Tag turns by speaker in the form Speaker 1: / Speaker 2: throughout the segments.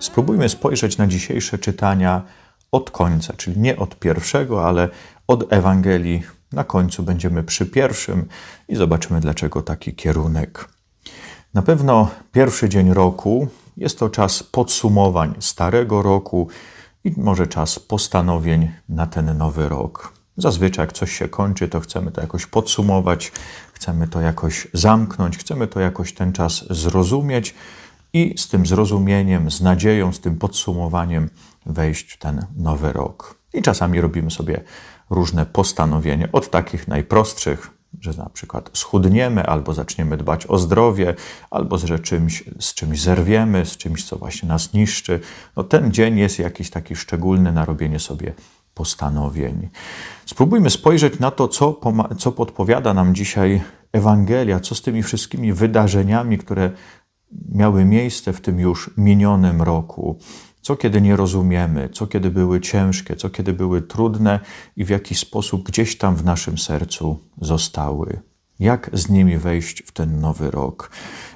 Speaker 1: Spróbujmy spojrzeć na dzisiejsze czytania od końca, czyli nie od pierwszego, ale od Ewangelii. Na końcu będziemy przy pierwszym i zobaczymy, dlaczego taki kierunek. Na pewno pierwszy dzień roku jest to czas podsumowań starego roku i może czas postanowień na ten nowy rok. Zazwyczaj, jak coś się kończy, to chcemy to jakoś podsumować, chcemy to jakoś zamknąć, chcemy to jakoś ten czas zrozumieć i z tym zrozumieniem, z nadzieją, z tym podsumowaniem wejść w ten nowy rok. I czasami robimy sobie różne postanowienia, od takich najprostszych, że na przykład schudniemy, albo zaczniemy dbać o zdrowie, albo z czymś, z czymś zerwiemy, z czymś, co właśnie nas niszczy. No, ten dzień jest jakiś taki szczególny na robienie sobie postanowień. Spróbujmy spojrzeć na to, co, co podpowiada nam dzisiaj Ewangelia, co z tymi wszystkimi wydarzeniami, które miały miejsce w tym już minionym roku. Co kiedy nie rozumiemy, co kiedy były ciężkie, co kiedy były trudne i w jaki sposób gdzieś tam w naszym sercu zostały. Jak z nimi wejść w ten nowy rok?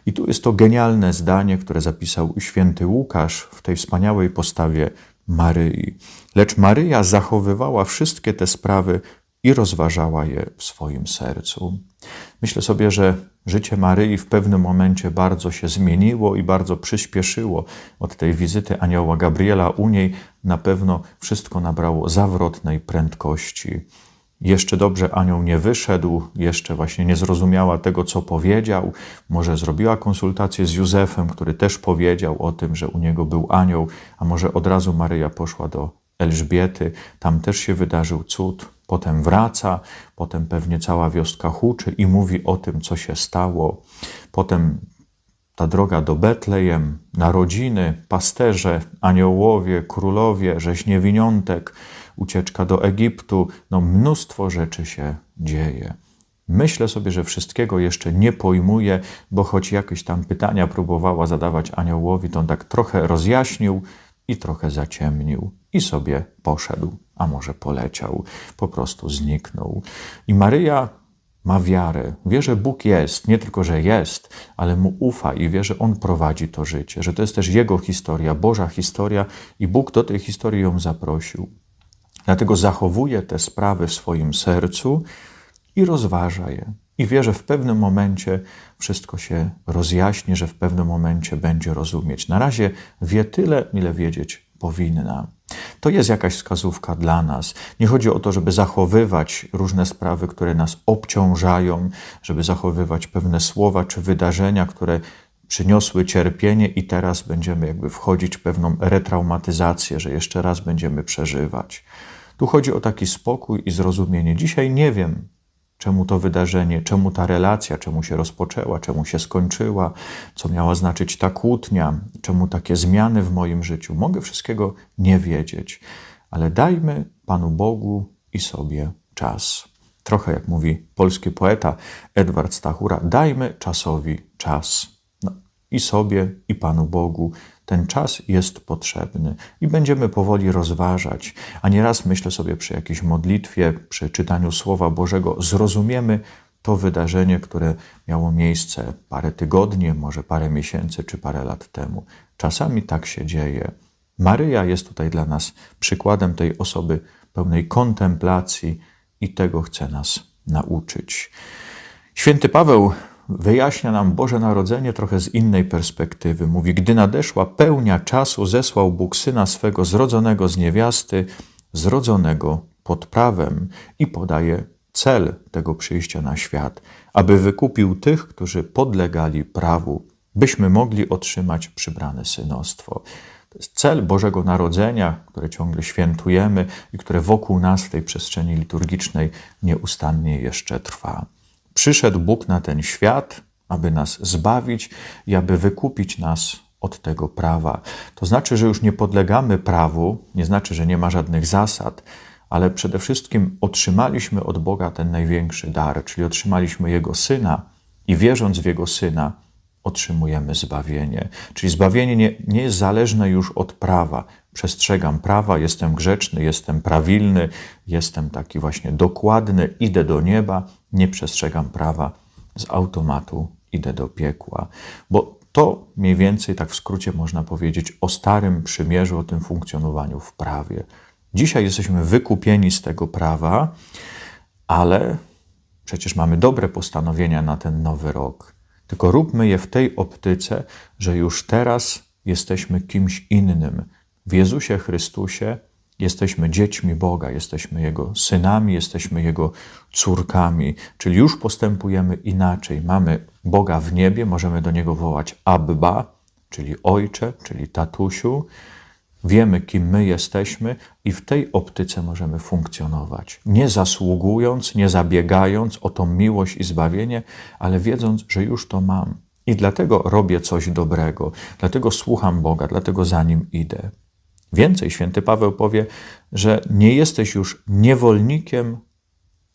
Speaker 1: I tu jest to genialne zdanie, które zapisał święty Łukasz w tej wspaniałej postawie Maryi. Lecz Maryja zachowywała wszystkie te sprawy i rozważała je w swoim sercu. Myślę sobie, że życie Maryi w pewnym momencie bardzo się zmieniło i bardzo przyspieszyło. Od tej wizyty anioła Gabriela u niej na pewno wszystko nabrało zawrotnej prędkości. Jeszcze dobrze anioł nie wyszedł, jeszcze właśnie nie zrozumiała tego, co powiedział. Może zrobiła konsultację z Józefem, który też powiedział o tym, że u niego był anioł, a może od razu Maryja poszła do Elżbiety, tam też się wydarzył cud. Potem wraca, potem pewnie cała wioska huczy i mówi o tym, co się stało. Potem ta droga do Betlejem, narodziny, pasterze, aniołowie, królowie, rzeź niewiniątek, ucieczka do Egiptu, no mnóstwo rzeczy się dzieje. Myślę sobie, że wszystkiego jeszcze nie pojmuję, bo choć jakieś tam pytania próbowała zadawać aniołowi, to on tak trochę rozjaśnił i trochę zaciemnił i sobie poszedł, a może poleciał, po prostu zniknął. I Maryja ma wiarę, wie, że Bóg jest, nie tylko, że jest, ale mu ufa i wie, że On prowadzi to życie, że to jest też Jego historia, Boża historia i Bóg do tej historii ją zaprosił. Dlatego zachowuje te sprawy w swoim sercu i rozważa je. I wie, że w pewnym momencie wszystko się rozjaśni, że w pewnym momencie będzie rozumieć. Na razie wie tyle, ile wiedzieć powinna. To jest jakaś wskazówka dla nas. Nie chodzi o to, żeby zachowywać różne sprawy, które nas obciążają, żeby zachowywać pewne słowa czy wydarzenia, które przyniosły cierpienie, i teraz będziemy jakby wchodzić w pewną retraumatyzację, że jeszcze raz będziemy przeżywać. Tu chodzi o taki spokój i zrozumienie. Dzisiaj nie wiem, czemu to wydarzenie, czemu ta relacja, czemu się rozpoczęła, czemu się skończyła, co miała znaczyć ta kłótnia, czemu takie zmiany w moim życiu. Mogę wszystkiego nie wiedzieć, ale dajmy Panu Bogu i sobie czas. Trochę jak mówi polski poeta Edward Stachura, dajmy czasowi czas. I sobie, i Panu Bogu ten czas jest potrzebny i będziemy powoli rozważać, a nieraz myślę sobie przy jakiejś modlitwie, przy czytaniu Słowa Bożego, zrozumiemy to wydarzenie, które miało miejsce parę tygodni, może parę miesięcy czy parę lat temu. Czasami tak się dzieje. Maryja jest tutaj dla nas przykładem tej osoby pełnej kontemplacji i tego chce nas nauczyć. Święty Paweł wyjaśnia nam Boże Narodzenie trochę z innej perspektywy. Mówi, gdy nadeszła pełnia czasu, zesłał Bóg Syna swego zrodzonego z niewiasty, zrodzonego pod prawem i podaje cel tego przyjścia na świat, aby wykupił tych, którzy podlegali prawu, byśmy mogli otrzymać przybrane synostwo. To jest cel Bożego Narodzenia, które ciągle świętujemy i które wokół nas w tej przestrzeni liturgicznej nieustannie jeszcze trwa. Przyszedł Bóg na ten świat, aby nas zbawić i aby wykupić nas od tego prawa. To znaczy, że już nie podlegamy prawu, nie znaczy, że nie ma żadnych zasad, ale przede wszystkim otrzymaliśmy od Boga ten największy dar, czyli otrzymaliśmy Jego Syna i wierząc w Jego Syna, otrzymujemy zbawienie. Czyli zbawienie nie, nie jest zależne już od prawa. Przestrzegam prawa, jestem grzeczny, jestem prawilny, jestem taki właśnie dokładny, idę do nieba, nie przestrzegam prawa, z automatu idę do piekła. Bo to mniej więcej, tak w skrócie można powiedzieć, o starym przymierzu, o tym funkcjonowaniu w prawie. Dzisiaj jesteśmy wykupieni z tego prawa, ale przecież mamy dobre postanowienia na ten nowy rok. Tylko róbmy je w tej optyce, że już teraz jesteśmy kimś innym. W Jezusie Chrystusie jesteśmy dziećmi Boga, jesteśmy Jego synami, jesteśmy Jego córkami, czyli już postępujemy inaczej. Mamy Boga w niebie, możemy do Niego wołać Abba, czyli Ojcze, czyli Tatusiu. Wiemy, kim my jesteśmy, i w tej optyce możemy funkcjonować. Nie zasługując, nie zabiegając o tą miłość i zbawienie, ale wiedząc, że już to mam. I dlatego robię coś dobrego, dlatego słucham Boga, dlatego za nim idę. Więcej, święty Paweł powie, że nie jesteś już niewolnikiem,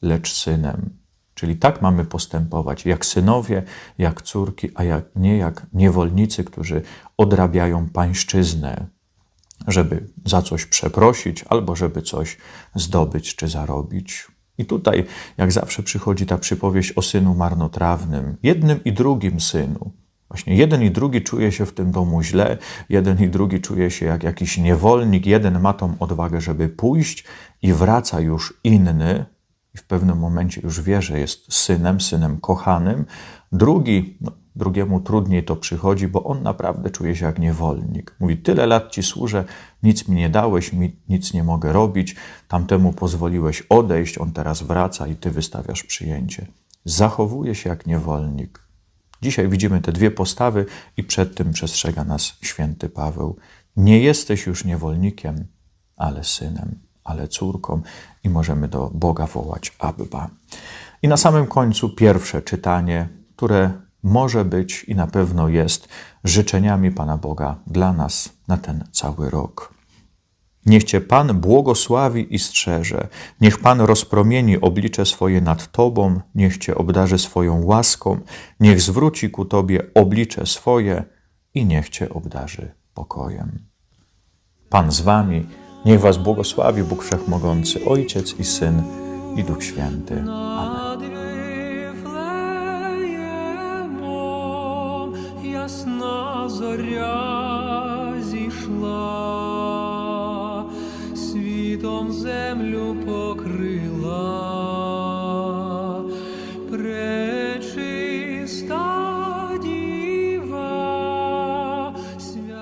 Speaker 1: lecz synem. Czyli tak mamy postępować, jak synowie, jak córki, a jak, nie jak niewolnicy, którzy odrabiają pańszczyznę, żeby za coś przeprosić albo żeby coś zdobyć czy zarobić. I tutaj, jak zawsze, przychodzi ta przypowieść o synu marnotrawnym, jednym i drugim synu. Właśnie jeden i drugi czuje się w tym domu źle, jeden i drugi czuje się jak jakiś niewolnik, jeden ma tą odwagę, żeby pójść i wraca już inny, i w pewnym momencie już wie, że jest synem, synem kochanym. Drugi, no, drugiemu trudniej to przychodzi, bo on naprawdę czuje się jak niewolnik. Mówi: Tyle lat ci służę, nic mi nie dałeś, nic nie mogę robić, tamtemu pozwoliłeś odejść, on teraz wraca i ty wystawiasz przyjęcie. Zachowuje się jak niewolnik. Dzisiaj widzimy te dwie postawy i przed tym przestrzega nas święty Paweł. Nie jesteś już niewolnikiem, ale synem, ale córką i możemy do Boga wołać Abba. I na samym końcu pierwsze czytanie, które może być i na pewno jest życzeniami Pana Boga dla nas na ten cały rok. Niech Cię Pan błogosławi i strzeże. Niech Pan rozpromieni oblicze swoje nad Tobą, niech Cię obdarzy swoją łaską, niech zwróci ku Tobie oblicze swoje i niech Cię obdarzy pokojem. Pan z Wami, niech Was błogosławi Bóg Wszechmogący, Ojciec i Syn i Duch Święty. Amen.
Speaker 2: Над Вифлеємом ясна зоря зійшла, Світом землю покрила.